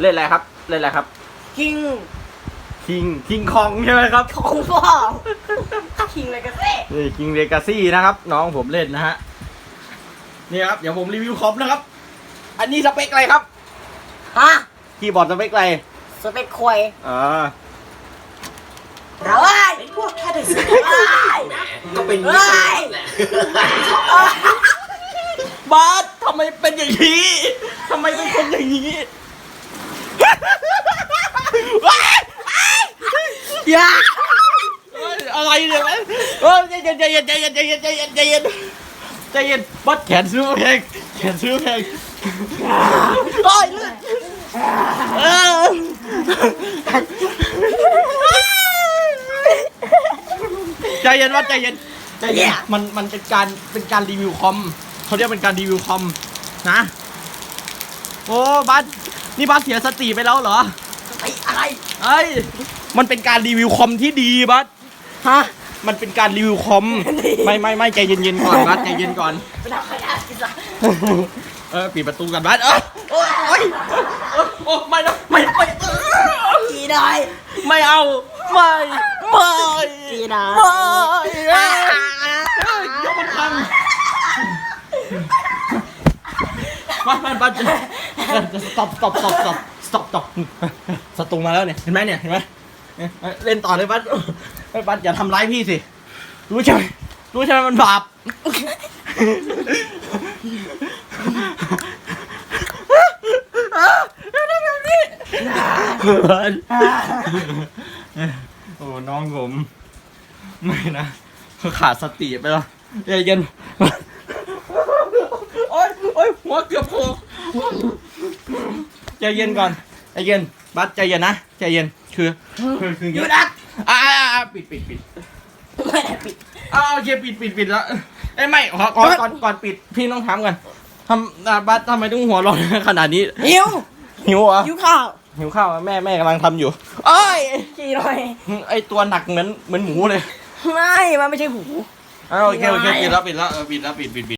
เล่นอะไรครับ เล่นอะไรครับ คิงคิงคิงคองใช่ไหมครับของพ่อคิงเลยกันเซ่นี่คิงเ e กาซี่นะครับ น้องผมเล่นนะฮะนี่ครับเดี๋ยวผมรีวิวคอมนะครับ อันนี้สเปคอะไรครับฮะคีย์บอร์ดสเปคอะไรสเปคควยอ่าเราเป็นพวกแค่เด็กสิบก็เป็นเฮ้ยแหละบาสทำไมเป็นอย่างนี้ทำไมเป็นคนอย่างนี้ อย่าเอ้ยอะไรเนี่ยแม่เออใจเย็นใจเย็นใจเย็นใจเย็นใจเย็นใจเย็นใจเย็นบัดแขนซื้อมาแพงแขนซื้อมาแพงโอ้ยเลือดเออใจเย็นวัดใจเย็นใจเย็นมันมันเป็นการเป็นการรีวิวคอมเขาเรียกเป็นการรีวิวคอมนะ โอ้บัส นี่บัสเสียสติไปแล้วเหรอไอ้อะไรเอ้ยมันเป็นการรีวิวคอมที่ดีบัสฮะมันเป็นการรีวิวคอม ไม่ไม่ไม่ใจเย็นๆก่อนบัสใจเย็นก่อน ไปทำขยะกินซะเออปิดประตูกันบัสเออโอ้ยโอ้ยโอ้ยโอ้ยไม่นะไม่ไม่เออกีได้ไม่เอาไม่ไม่กีได้ไม่เอ้ยเอ้ยเดี๋ยวมันพังบัสบัสบัสจะจะ stop stop stop stop stop stop สตูมาแล้วเนี่ย เห็นไหมเนี่ย เห็นไหมเล่นต่อเลยบัสเฮ้ยบัสอย่าทำร้ายพี่สิ รู้ใช่ไหมรู้ใช่ไหมมันบาปโอ้น้องผม ไม่นะเขาขาดสติไปแล้วเย็นโอ๊ยโอ๊ยหัวเกือบโผล่ เย็นก่อนใจเย็นบัสใจเย็นนะใจเย็นคือคือคือหยุเงี้ดนะอ่าอ่าอ่าปิดปิดปิดไม่ได้ปิดอ่าโอเคปิดปิดปิดแล้วเอ้ยไม่ขอขอก่อนก่อนปิดพี่ต้องถามกันทำอ่าบัสทำไมต้องหัวเร้อนขนาดนี้หิวหิวเหรอหิวข้าวหิวข้าวอะแม่แม่กำลังทำอยู่เอ้ยกีหน่อยไอตัวหนักเหมือนเหมือนหมูเลย ไม่มันไม่ใช่หูอ่าโอเคโอเคปิดแล้วปิดแล้วเออปิดแล้วปิดปิดปิด